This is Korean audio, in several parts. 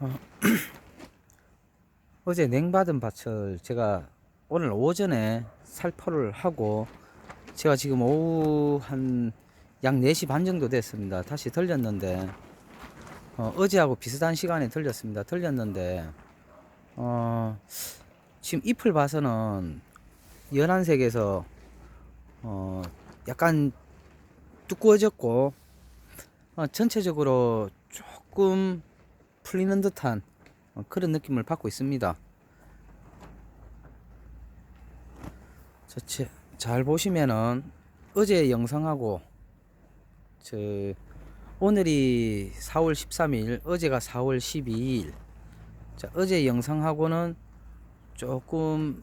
어, 어제 냉받은 밭을 제가 오늘 오전에 살포를 하고 제가 지금 오후 한 약 4시 반 정도 됐습니다. 다시 들렸는데 어, 어제하고 비슷한 시간에 들렸습니다. 들렸는데 어, 지금 잎을 봐서는 연한색에서 어, 약간 두꺼워졌고 어, 전체적으로 조금 풀리는 듯한 어, 그런 느낌을 받고 있습니다. 자, 제- 잘 보시면은 어제 영상하고 저 오늘이 4월 13일, 어제가 4월 12일. 자, 어제 영상하고는 조금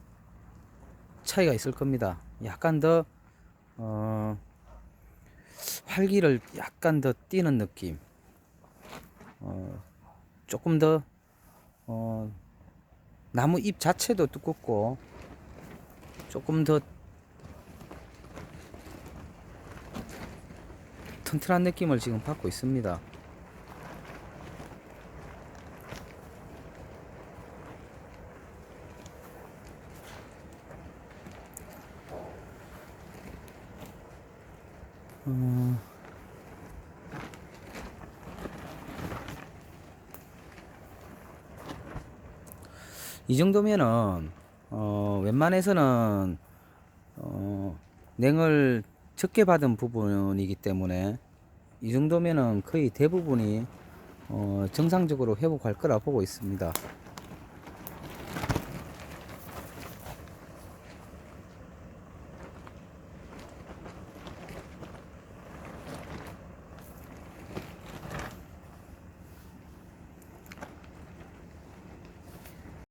차이가 있을 겁니다. 약간 더 어, 활기를 약간 더 띄는 느낌. 어, 조금 더 어, 나무 잎 자체도 두껍고 조금 더 튼튼한 느낌을 지금 받고 있습니다. 어, 이 정도면은 어, 웬만해서는 어, 냉을 적게 받은 부분이기 때문에 이 정도면은 거의 대부분이 어, 정상적으로 회복할 거라 보고 있습니다.